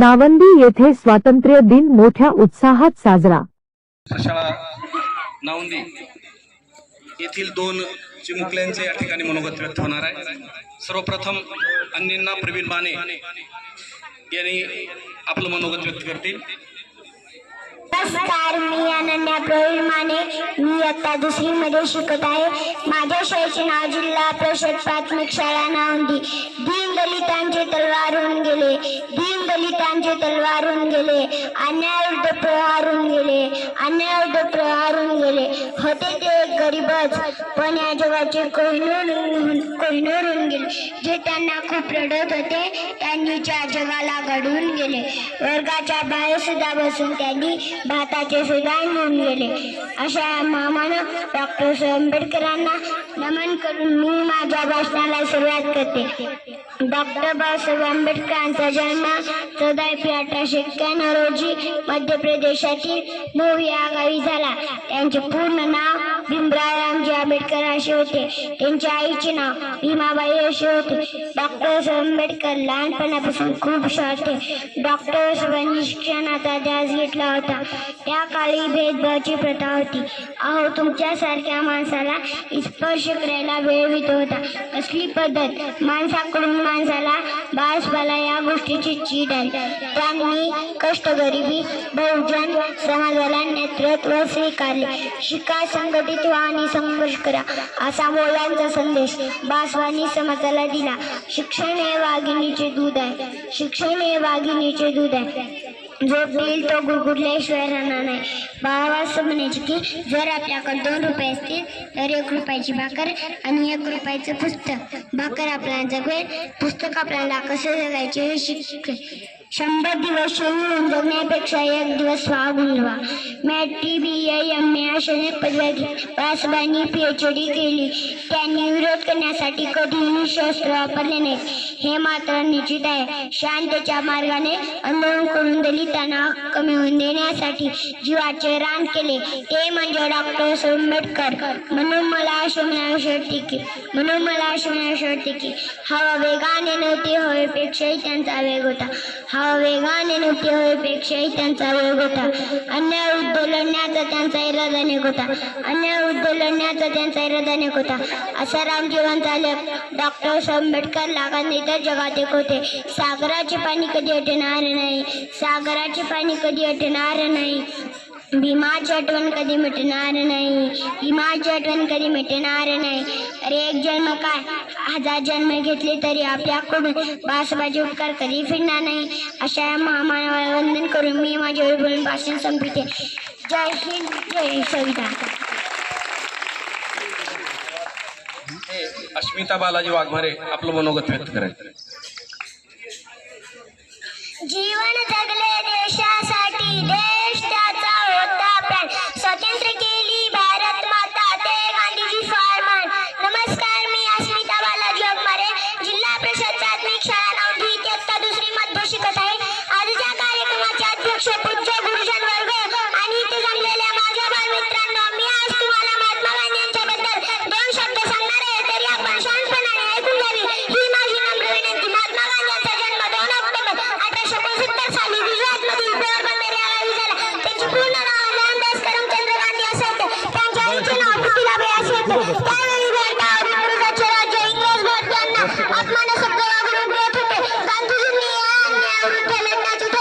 नावंदी येथे स्वातंत्र्य दिन मोठ्या उत्साहात साजरा. शाळा नावंदी येथील दोन चिमुकल्यांचे या ठिकाणी मनोगत व्यक्त होणार आहे. सर्वप्रथम अण्णींना प्रवीण माने यांनी आपलं मनोगत व्यक्त करतील. नमस्कार मी अनन्या प्रवीण माने. मी इयत्ता दुसरी मध्ये शिकत आहे. माझ्या शाळेचे नाव जिल्हा परिषद प्राथमिक शाळा नावंदी. दीन दलितांचे तलवारून गेले. दीन दलितांचे तलवारून गेले. अन्यायुद्ध प्रहारून गेले. अन्यायुद्ध प्रहारून गेले. होते ते गरीबच पण या जगाचे कोहिनूर कोहिनूरून गेले. जे त्यांना खूप रडत होते त्यांनी त्या जगाला घडून गेले. वर्गाच्या बाहेर सुद्धा बसून त्यांनी भाताचे सुद्धा घेऊन गेले अशा मामानं डॉक्टर आंबेडकरांना नमन करून मी माझ्या भाषणाला सुरुवात करते. डॉक्टर बाबासाहेब आंबेडकरांचा जन्म चौदा एप्रिल अठराशे एक्क्याण्णव रोजी मध्य प्रदेशातील मूळ या गावी झाला. त्यांचे पूर्ण नाव भीमरावरामजी आंबेडकर असे होते. त्यांच्या आईचे नाव भीमाबाई असे होते. डॉक्टर आंबेडकर लहानपणापासून खूप होते डॉक्टर शिक्षणाचा ध्यास घेतला होता. त्या काळी भेदभावची प्रथा होती. अहो तुमच्यासारख्या माणसाला स्पर्श करायला वेळ येत होता. कसली पद्धत? माणसाकडून माणसाला बासबाला या गोष्टीची चीड आहे. त्यांनी कष्ट गरिबी बहुजन समाजाला नेतृत्व स्वीकारले. शिका संघटित व्हा आणि संघर्ष करा. असा मोलांचा संदेश बासवानी समाजाला दिला. शिक्षण हे वाघिणीचे दूध आहे. शिक्षण हे वाघिणीचे दूध आहे. जो पिल तो गुरगुरल्याशिवाय राहणार नाही. बाबा असं म्हणायचे की जर आपल्याकडे दोन रुपये असतील तर एक रुपयाची भाकर आणि एक रुपयाचं पुस्तक. भाकर आपल्याला जगवेल. पुस्तक आपल्याला कसं जगायचे हे शिकवेल. शंभर दिवस होऊन जगण्यापेक्षा एक दिवस वागून व्हा mat T B M A अशा अनेक पदव्या घेतल्या पी एच डी केली. त्यांनी विरोध करण्यासाठी कधीही शस्त्र वापरले नाहीत. हे मात्र निश्चित आहे. शांतच्या मार्गाने आंदोलन करून दलितांना हक्क कमी होऊन देण्यासाठी जीवाचे रान केले. ते म्हणजे डॉक्टर आंबेडकर. म्हणून मला असे म्हणावे की म्हणून मला असे म्हणावे की हवा वेगाने नव्हती हवेपेक्षाही त्यांचा वेग होता. हवा वेगाने नव्हती हवेपेक्षाही त्यांचा वेग होता. अन्याय विरुद्ध लढण्याचा त्यांचा इरादा नेक होता. अन्याय विरुद्ध लढण्याचा त्यांचा इरादा नेक होता. असा रामजीवन लेख डॉक्टर आंबेडकर लागांनी तर जगात एक होते सागराचे पाणी कधी अटणार नाही. सागराचे पाणी कधी अटणार नाही. भीमाची आठवण कधी मिटणार नाही. भीमाची आठवण कधी मिटणार नाही. अरे एक जन्म काय? हजार जन्म घेतले तरी आपल्याकडून बासबाजी उपकार कधी फिरणार नाही. अशा या महामानवाला वंदन करून मी माझ्या वेळ बोलून भाषण संपते जय हिंद जय संविधान अस्मिता बालाजी वाघमारे आपलं मनोगत व्यक्त करायचं. जीवन जगले देशासाठी देश अपमानास्पद वागणूक देत होते. गांधीजींनी या अन्यायाविरुद्ध लढण्याची